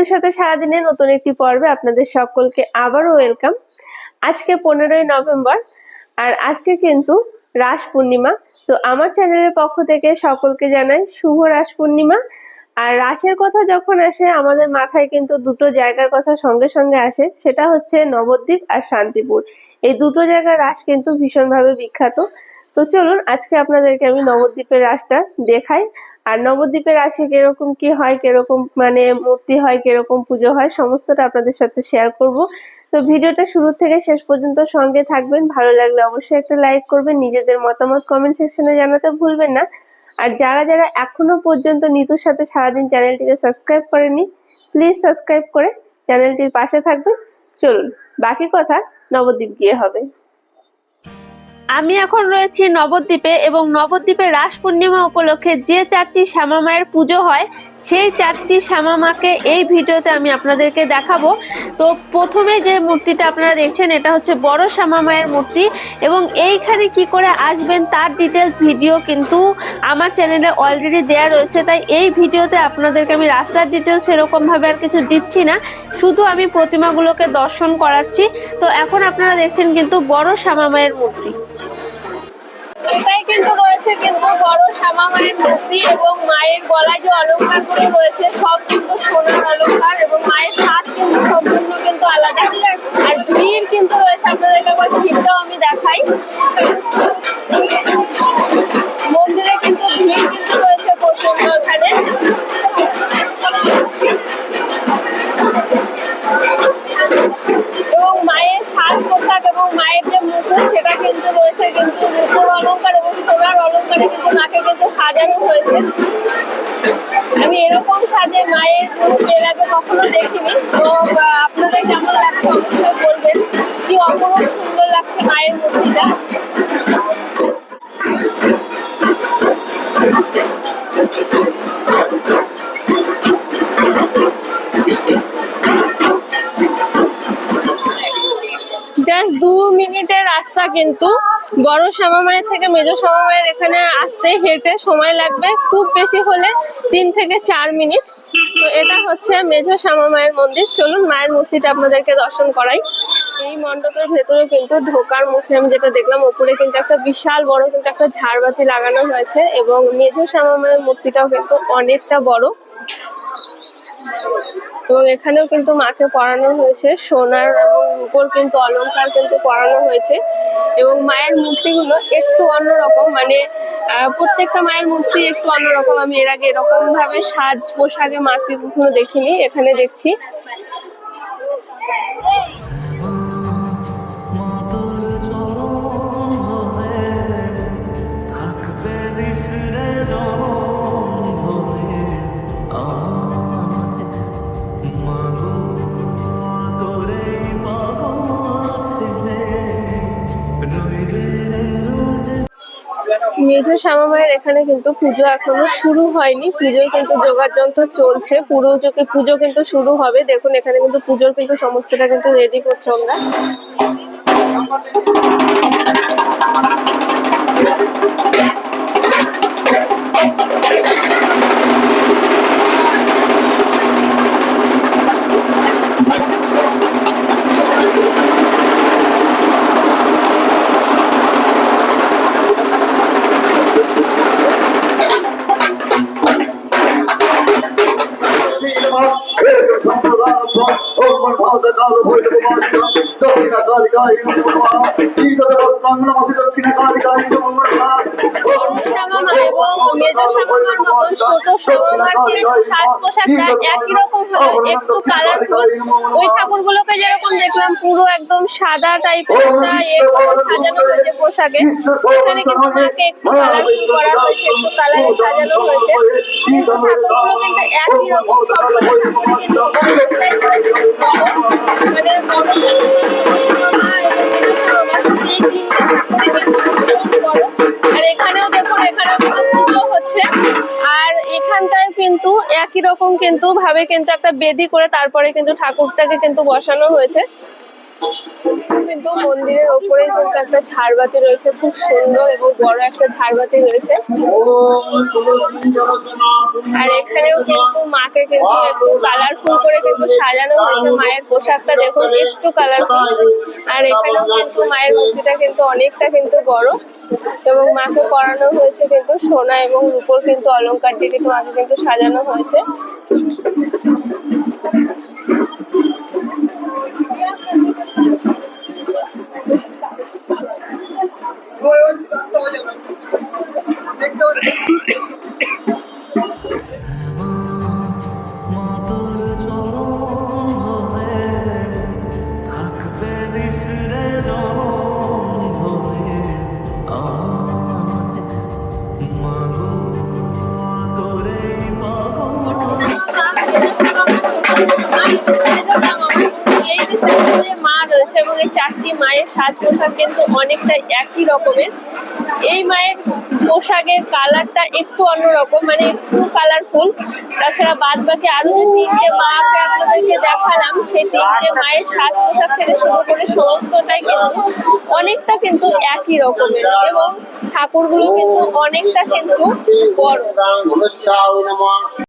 নিতুর সাথে সারাদিনে নতুন একটি পর্বে আপনাদের সকলকে আবারও ওয়েলকাম আজকে পনেরোই নভেম্বর, আর আজকে কিন্তু রাস পূর্ণিমা। তো আমার চ্যানেলের পক্ষ থেকে সকলকে জানাই শুভ রাস পূর্ণিমা। আর রাসের কথা যখন আসে, আমাদের মাথায় কিন্তু দুটো জায়গার কথা সঙ্গে সঙ্গে আসে। সেটা হচ্ছে নবদ্বীপ আর শান্তিপুর। এই দুটো জায়গার রাস কিন্তু ভীষণভাবে বিখ্যাত। তো চলুন, আজকে আপনাদেরকে আমি নবদ্বীপের রাসটা দেখাই। আর নবদ্বীপের রাসে কীরকম, কি হয় কীরকম মানে মূর্তি হয় কীরকম, পুজো হয়, সমস্তটা আপনাদের সাথে শেয়ার করব। তো ভিডিওটা শুরু থেকে শেষ পর্যন্ত সঙ্গে থাকবেন। ভালো লাগলে অবশ্যই একটা লাইক করবেন, নিজেদের মতামত কমেন্ট সেকশনে জানাতে ভুলবেন না। আর যারা যারা এখনও পর্যন্ত নিতুর সাথে সারাদিন চ্যানেলটিকে সাবস্ক্রাইব করেনি প্লিজ সাবস্ক্রাইব করে চ্যানেলটির পাশে থাকবেন। চলুন, বাকি কথা নবদ্বীপ গিয়ে হবে। আমি এখন রয়েছি নবদ্বীপে এবং নবদ্বীপে রাস পূর্ণিমা উপলক্ষে যে চারটি শ্যামা মায়ের পুজো হয়, সেই চারটি শ্যামা মাকে এই ভিডিওতে আমি আপনাদেরকে দেখাবো। তো প্রথমে যে মূর্তিটা আপনারা দেখছেন, এটা হচ্ছে বড় শ্যামা মায়ের মূর্তি এবং এইখানে কি করে আসবেন তার ডিটেলস ভিডিও কিন্তু আমার চ্যানেলে অলরেডি দেয়া রয়েছে। তাই এই ভিডিওতে আপনাদেরকে আমি রাস্তার ডিটেলস সেরকম ভাবে আর কিছু দিচ্ছি না। শুধু আমি প্রতিমাগুলোকে দর্শন করাচ্ছি। তো এখন আপনারা দেখছেন কিন্তু বড় শ্যামা মায়ের মূর্তি। এটাই কিন্তু রয়েছে কিন্তু বড় শ্যামা মায়ের মূর্তি এবং মায়ের গলায় যে অলঙ্কারগুলো রয়েছে, সব কিন্তু সোনার অলঙ্কার এবং মায়ের সাজ কিন্তু সম্পূর্ণ কিন্তু আলাদা। আর ভিড় কিন্তু রয়েছে, আপনাদেরকে আমার ভিড়টাও আমি দেখাই। সুন্দর লাগছে মায়ের মূর্তিটা। জাস্ট দু মিনিটের রাস্তা কিন্তু। বড় শ্যামা মায়ের থেকে মেজো শ্যামা মায়ের এখানে আসতে হেঁটে সময় লাগবে খুব বেশি হলে তিন থেকে চার মিনিট। তো এটা হচ্ছে মেজো শ্যামা মায়ের মন্দির। চলুন মায়ের মূর্তিটা আপনাদেরকে দর্শন করাই। এই মণ্ডপের ভেতরে কিন্তু ঢোকার মুখে আমি যেটা দেখলাম উপরে কিন্তু একটা বিশাল বড় কিন্তু একটা ঝাড়বাতি লাগানো হয়েছে এবং মেজো শ্যামা মায়ের মূর্তিটাও কিন্তু অনেকটা বড়। এবং এখানেও কিন্তু মাকে পরানো হয়েছে, সোনার এবং রূপোর কিন্তু অলংকার কিন্তু পরানো হয়েছে। এবং মায়ের মূর্তিগুলো একটু অন্যরকম মানে প্রত্যেকটা মায়ের মূর্তি একটু অন্যরকম। আমি এর আগে এরকম ভাবে সাজ পোশাকে মাকে কখনো দেখিনি, এখানে দেখছি। মেঝো শ্যামা মায়ের এখানে কিন্তু পুজো এখনও শুরু হয়নি। পুজোর কিন্তু যোগার যন্ত্র চলছে। পুরো পুজো কিন্তু শুরু হবে। দেখুন, এখানে কিন্তু পুজোর কিন্তু সমস্তটা কিন্তু রেডি করছে আমরা। Thank মা একটু কালারফুল ওই ঠাকুরগুলোকে যেরকম দেখলাম, পুরো একদম সাদা টাইপের ইয়ে সাজানো হয়েছে পোশাকে। এখানে কিন্তু মাকে একটু কালারফুল করা হয়েছে, একটু কালারে সাজানো হয়েছে। কিন্তু ঠাকুরগুলো কিন্তু একই রকম ঠাকুর কিন্তু কিন্তু ভাবে কিন্তু একটা বেদি করে তারপরে কিন্তু ঠাকুরটাকে কিন্তু বসানো হয়েছে। কিন্তু মন্দিরের ওপরেই কিন্তু একটা ঝাড়বাতি রয়েছে, খুব সুন্দর এবং বড় একটা ঝাড়বাতি রয়েছে। আর এখানেও কিন্তু মাকে কিন্তু একটু কালারফুল করে কিন্তু সাজানো হয়েছে। মায়ের পোশাকটা দেখুন, একটু কালারফুল আর এখানেও কিন্তু মায়ের মূর্তিটা কিন্তু অনেকটা কিন্তু বড়। এবং মাকে পরানো হয়েছে কিন্তু সোনা এবং রূপোর কিন্তু অলংকার দিয়ে কিন্তু মাকে কিন্তু সাজানো হয়েছে। চারটি মায়ের সাজ পোশাক কিন্তু অনেকটা একই রকমের। এই মায়ের পোশাকের কালারটা একটু অন্যরকম মানে একটু কালারফুল তাছাড়া বাদ বাকি আরও যে তিনটে মাকে আপনাদেরকে দেখালাম, সেই তিনটে মায়ের সাজ পোশাক থেকে শুরু করে সমস্তটাই কিন্তু অনেকটা কিন্তু একই রকমের এবং ঠাকুরগুলো কিন্তু অনেকটা কিন্তু বড়।